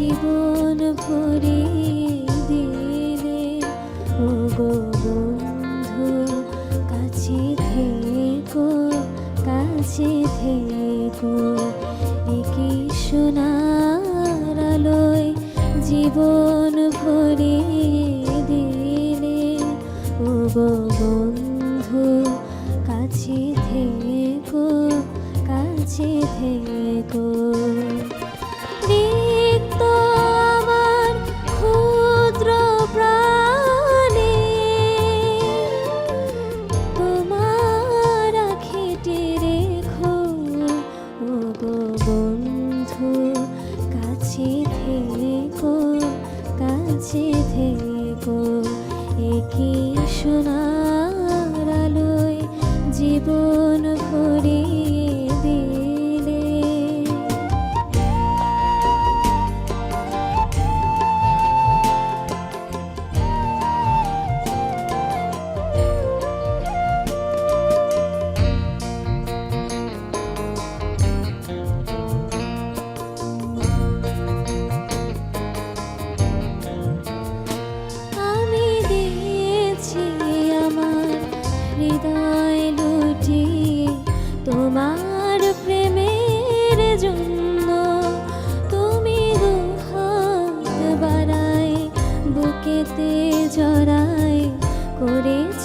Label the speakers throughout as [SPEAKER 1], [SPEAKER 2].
[SPEAKER 1] জীবন ভরিয়ে দিলে ও গো বন্ধু, কাছে থেকো কাছে থেকো। একি সোনার আলোয় জীবন ভরিয়ে দিলে ও গো বন্ধু, কাছে থেকো কাছে থেকো। কাছে থেকো কাছে থেকো একি সোনার আলোয় জীবন হৃদয় লুটিয়ে তোমার প্রেমের জন্য তুমি হাত বাড়ায় বুকেতে জড়ায় করেছ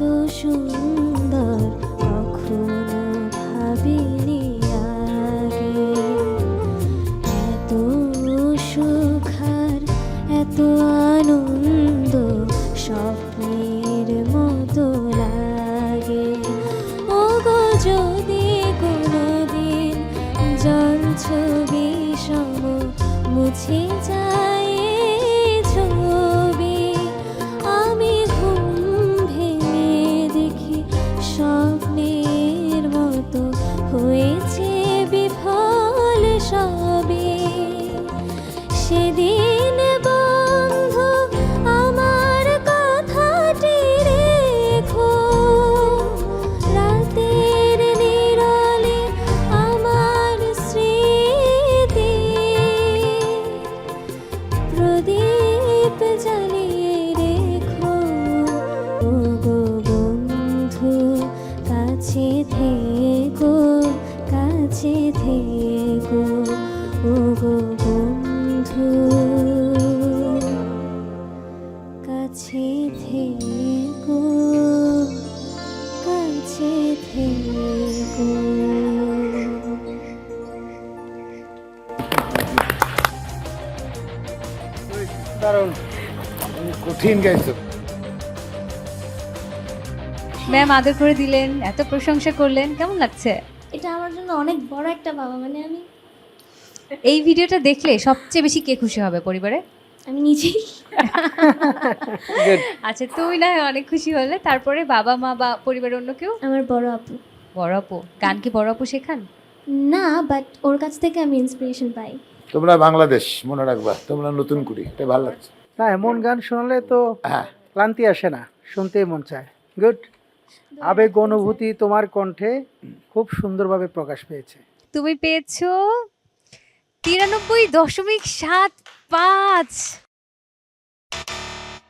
[SPEAKER 1] এত সুন্দর, কখনো ভাবিনি আগে। এত সুখার, এত আনন্দ, স্বপ্নের মতো লাগে। ও যদি কোনোদিন জল ছবি সম মুছে যায় সবে। সেদিন বন্ধু আমার কথাটি রেখো। রাতের নিরলে আমার স্মৃতি। প্রদীপ জ্বালিয়ে কাছে থেকো ও গো বন্ধু। কাছে থেকো কাছে থেকো।
[SPEAKER 2] দারুণ। কঠিন গাইছো।
[SPEAKER 3] ম্যাম আদর করে দিলেন এত প্রশংসা করলেন কেমন লাগছে?
[SPEAKER 1] এটা আমার জন্য অনেক বড় একটা বাবা মানে আমি
[SPEAKER 3] এই ভিডিওটা দেখলে সবচেয়ে বেশি কে খুশি হবে পরিবারে?
[SPEAKER 1] আমি নিজেই।
[SPEAKER 3] আচ্ছা তুই না অনেক খুশি হলে তারপরে বাবা মা বা পরিবারের অন্য কেউ?
[SPEAKER 1] আমার বড় আপু।
[SPEAKER 3] বড় আপু। গান কি বড় আপু শেখান?
[SPEAKER 1] না বাট ওর কাছ থেকে আমি ইন্সপিরেশন পাই।
[SPEAKER 2] তোমরা বাংলাদেশ মনে রাখবা তোমরা নতুন কুড়ি এটা ভালো লাগছে।
[SPEAKER 4] না এমন গান শোনালে তো
[SPEAKER 2] হ্যাঁ।
[SPEAKER 4] ক্লান্তি আসে না শুনতেই মন চায়। গুড আবেগ অনুভূতি তোমার কণ্ঠে খুব সুন্দরভাবে প্রকাশ পেয়েছে।
[SPEAKER 3] তুমি পেয়েছ তিরানব্বই দশমিক সাত পাঁচ।